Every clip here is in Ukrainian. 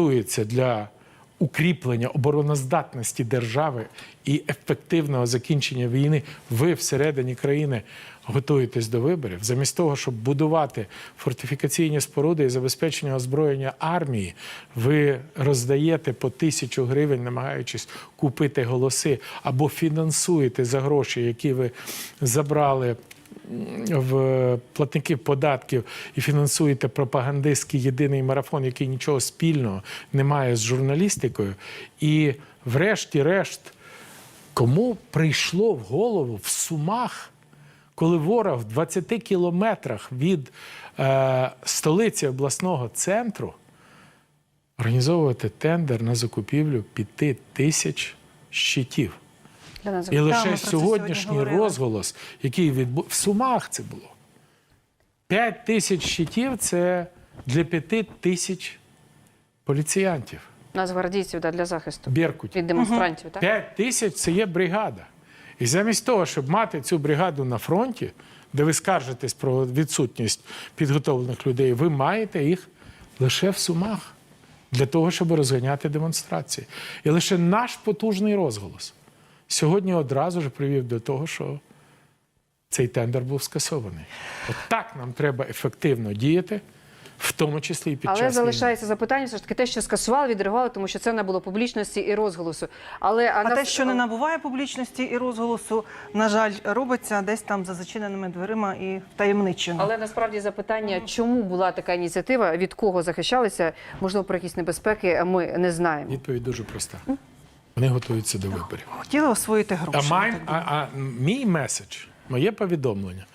готується для укріплення обороноздатності держави і ефективного закінчення війни, ви всередині країни готуєтесь до виборів, замість того, щоб будувати фортифікаційні споруди і забезпечення озброєння армії, ви роздаєте по тисячу гривень, намагаючись купити голоси або фінансуєте за гроші, які ви забрали в платників податків і фінансуєте пропагандистський єдиний марафон, який нічого спільного не має з журналістикою. І, врешті-решт, кому прийшло в голову в Сумах, коли ворог в 20 кілометрах від е, столиці обласного центру організовувати тендер на закупівлю п'яти тисяч щитів. І лише сьогоднішній розголос, який відбув в Сумах, це було. 5 тисяч щитів це для 5 тисяч поліціянтів. Нацгвардійців да, для захисту Беркут. від демонстрантів. Так? 5 тисяч це є бригада. І замість того, щоб мати цю бригаду на фронті, де ви скаржитесь про відсутність підготовлених людей, ви маєте їх лише в Сумах для того, щоб розганяти демонстрації. І лише наш потужний розголос сьогодні одразу ж привів до того, що цей тендер був скасований. От так нам треба ефективно діяти, в тому числі і під Але час війни. залишається запитання, все ж таки те, що скасували, відреагували, тому що це не було публічності і розголосу. Але А нас- те, що не набуває публічності і розголосу, на жаль, робиться десь там за зачиненими дверима і втаємничено. Але насправді запитання, чому була така ініціатива, від кого захищалися, можливо, про якісь небезпеки, ми не знаємо. Відповідь дуже проста. Вони готуються до виборів. Хотіли освоїти гроші. А, май, а, а мій меседж, моє повідомлення,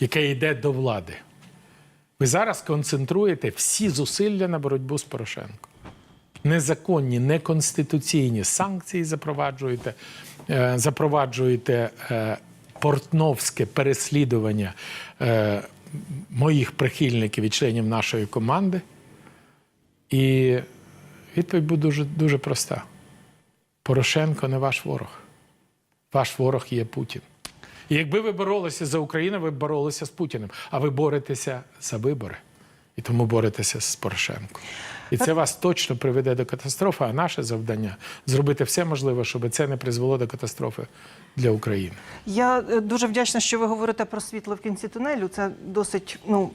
яке йде до влади. Ви зараз концентруєте всі зусилля на боротьбу з Порошенком. Незаконні, неконституційні санкції запроваджуєте, е, запроваджуєте е, портновське переслідування е, моїх прихильників і членів нашої команди. І відповідь буде дуже, дуже проста. Порошенко не ваш ворог. Ваш ворог є Путін. І якби ви боролися за Україну, ви б боролися з Путіним. А ви боретеся за вибори. І тому боретеся з Порошенком. І це вас точно приведе до катастрофи. А наше завдання зробити все можливе, щоб це не призвело до катастрофи для України. Я е, дуже вдячна, що ви говорите про світло в кінці тунелю. Це досить, ну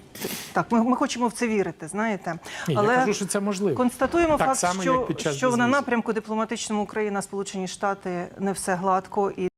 так, ми, ми хочемо в це вірити, знаєте. Ні, я кажу, що це можливо. Констатуємо Так факт, само, що, що на напрямку дипломатичному Україна, Сполучені Штати не все гладко, і